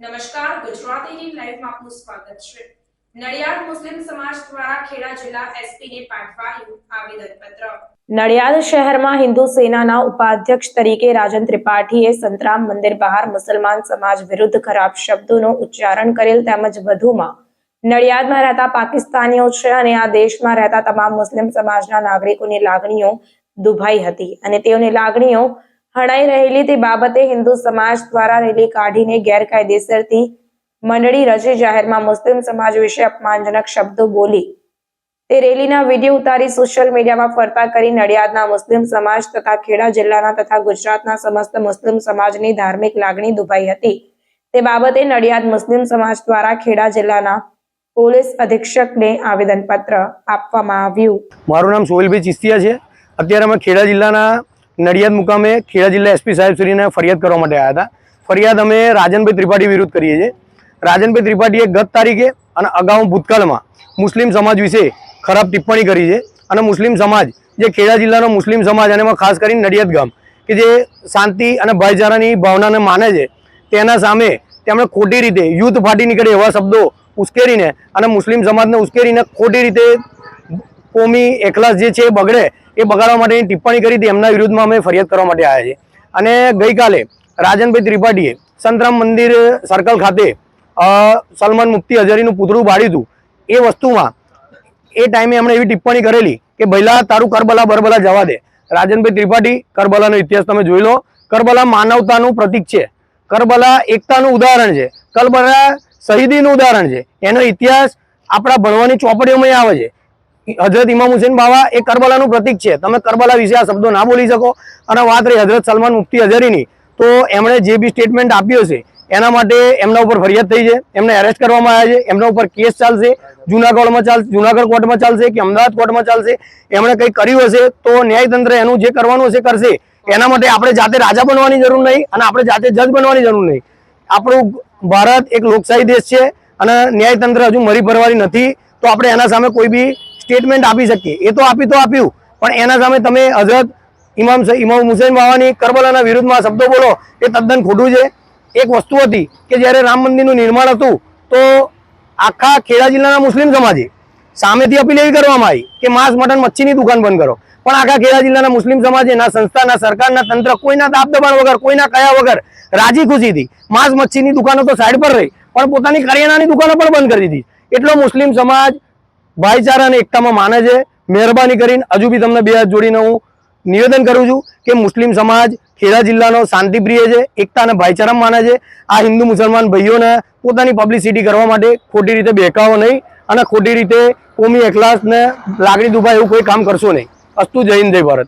Gujarat eighteen લાઈવમાં આપનું સ્વાગત છે. નડિયાદ મુસ્લિમ સમાજ દ્વારા ખેડા જિલ્લા એસપીને પાઠવાયું આવેદનપત્ર. નડિયાદ શહેરમાં હિન્દુ સેનાના ઉપાધ્યક્ષ તરીકે રાજન ત્રિપાઠીએ સંતરામ મંદિર બહાર મુસલમાન સમાજ વિરુદ્ધ ખરાબ શબ્દોનું ઉચ્ચારણ કરેલ તેમજ વધુમાં, નડિયાદમાં રહેતા પાકિસ્તાનીઓ છે અને આ દેશમાં રહેતા તમામ મુસ્લિમ સમાજના નાગરિકોની લાગણીઓ દુભાઈ હતી અને તેઓની લાગણીઓ હણાઈ રહેલી તે બાબતે હિન્દુ સમાજ દ્વારા રેલી કાઢીને ગેરકાયદેસરથી મંડળી રચી જાહેરમાં મુસ્લિમ સમાજ વિશે અપમાનજનક શબ્દો બોલી. તે રેલીના વીડિયો ઉતારી સોશિયલ મીડિયામાં ફરતા કરી નડિયાદના મુસ્લિમ સમાજ તથા ખેડા જિલ્લાના તથા ગુજરાતના સમસ્ત મુસ્લિમ સમાજની ધાર્મિક લાગણી દુભાઈ હતી. તે બાબતે નડિયાદ મુસ્લિમ સમાજ દ્વારા ખેડા જિલ્લાના પોલીસ અધિક્ષકને આવેદનપત્ર આપવામાં આવ્યું. મારું નામ સોહેલભાઈ ચિસ્તિયા છે. અત્યારે અમે ખેડા જિલ્લાના નડિયાદ મુકામે ખેડા જિલ્લા એસપી સાહેબ શ્રીને ફરિયાદ કરવા માટે આવ્યા હતા. ફરિયાદ અમે રાજનભાઈ ત્રિપાઠી વિરુદ્ધ કરીએ છીએ. રાજનભાઈ ત્રિપાઠીએ ગત તારીખે અને અગાઉ ભૂતકાળમાં મુસ્લિમ સમાજ વિશે ખરાબ ટિપ્પણી કરી છે અને મુસ્લિમ સમાજ, જે ખેડા જિલ્લાનો મુસ્લિમ સમાજ અને એમાં ખાસ કરીને નડિયાદ ગામ, કે જે શાંતિ અને ભાઈચારાની ભાવનાને માને છે, તેના સામે તેમણે ખોટી રીતે યુદ્ધ ફાટી નીકળે એવા શબ્દો ઉશ્કેરીને અને મુસ્લિમ સમાજને ઉશ્કેરીને ખોટી રીતે કોમી એકલાસ જે છે એ બગડે, એ બગાડવા માટેની ટિપ્પણી કરી હતી. એમના વિરુદ્ધમાં અમે ફરિયાદ કરવા માટે આવ્યા છીએ. અને ગઈકાલે રાજનભાઈ ત્રિપાઠીએ સંતરામ મંદિર સર્કલ ખાતે સલમાન મુફ્તી હજારીનું પૂતળું બાળ્યું હતું. એ વસ્તુમાં, એ ટાઈમે એમણે એવી ટિપ્પણી કરેલી કે ભૈલા તારું કરબલા બરબલા જવા દે. રાજનભાઈ ત્રિપાઠી, કરબલાનો ઇતિહાસ તમે જોઈ લો. કરબલા માનવતાનું પ્રતીક છે. કરબલા એકતાનું ઉદાહરણ છે. કરબલા શહીદીનું ઉદાહરણ છે. એનો ઇતિહાસ આપણા ભણવાની ચોપડીઓમાં આવે છે. હજરત ઇમામ હુસેન બાવા એ કરબલાનું પ્રતિક છે. તમે કરબલા વિશે આ શબ્દો ના બોલી શકો. અને વાત રહી હજરત સલમાન મુફ્તી હજારીની તો એમણે જે બી સ્ટેટમેન્ટ આપ્યું હશે એના માટે એમના ઉપર ફરિયાદ થઈ છે. એમને એરેસ્ટ કરવામાં આવ્યા છે. એમના ઉપર કેસ ચાલશે. જુનાગઢમાં ચાલશે, જુનાગઢ કોર્ટમાં ચાલશે કે અમદાવાદ કોર્ટમાં ચાલશે? એમણે કંઈ કર્યું હશે? તો ન્યાયતંત્ર એનું જે કરવાનું હશે કરશે. એના માટે આપણે જાતે રાજા બનવાની જરૂર નહીં અને આપણે જાતે જજ બનવાની જરૂર નહીં. આપણું ભારત એક લોકશાહી દેશ છે અને ન્યાયતંત્ર હજુ મરી ભરવાની નથી. તો આપણે એના સામે કોઈ બી સ્ટેટમેન્ટ આપી શકીએ. એ તો આપી તો આપ્યું. પણ એના સામે તમે હજરત ઇમામ ઇમામ હુસેન બાવાની કરબલાના વિરુદ્ધમાં શબ્દો બોલો, એ તદ્દન ખોટું છે. એક વસ્તુ હતી કે જ્યારે રામ મંદિરનું નિર્માણ હતું, તો આખા ખેડા જિલ્લાના મુસ્લિમ સમાજે સામેથી અપીલ એવી કરવામાં આવી કે માંસ, મટન, મચ્છીની દુકાન બંધ કરો. પણ આખા ખેડા જિલ્લાના મુસ્લિમ સમાજે ના સંસ્થા, ના સરકારના તંત્ર, કોઈના દાબ દબાણ વગર, કોઈના કયા વગર રાજી ખુશીથી માંસ, મચ્છીની દુકાનો તો સાઈડ પર રહી, પણ પોતાની કરિયાણાની દુકાનો પણ બંધ કરી દીધી. એટલો મુસ્લિમ સમાજ ભાઈચારા અને એકતામાં માને છે. મહેરબાની કરીને હજુ બી તમને બે હાથ જોડીને હું નિવેદન કરું છું કે મુસ્લિમ સમાજ ખેડા જિલ્લાનો શાંતિપ્રિય છે, એકતા અને ભાઈચારામાં માને છે. આ હિન્દુ મુસલમાન ભાઈઓને પોતાની પબ્લિસિટી કરવા માટે ખોટી રીતે બેકાવો નહીં અને ખોટી રીતે કોમી એકલાસને લાગણી દુભાય એવું કોઈ કામ કરશો નહીં. અસ્તુ જય હિન્દ, જય ભારત.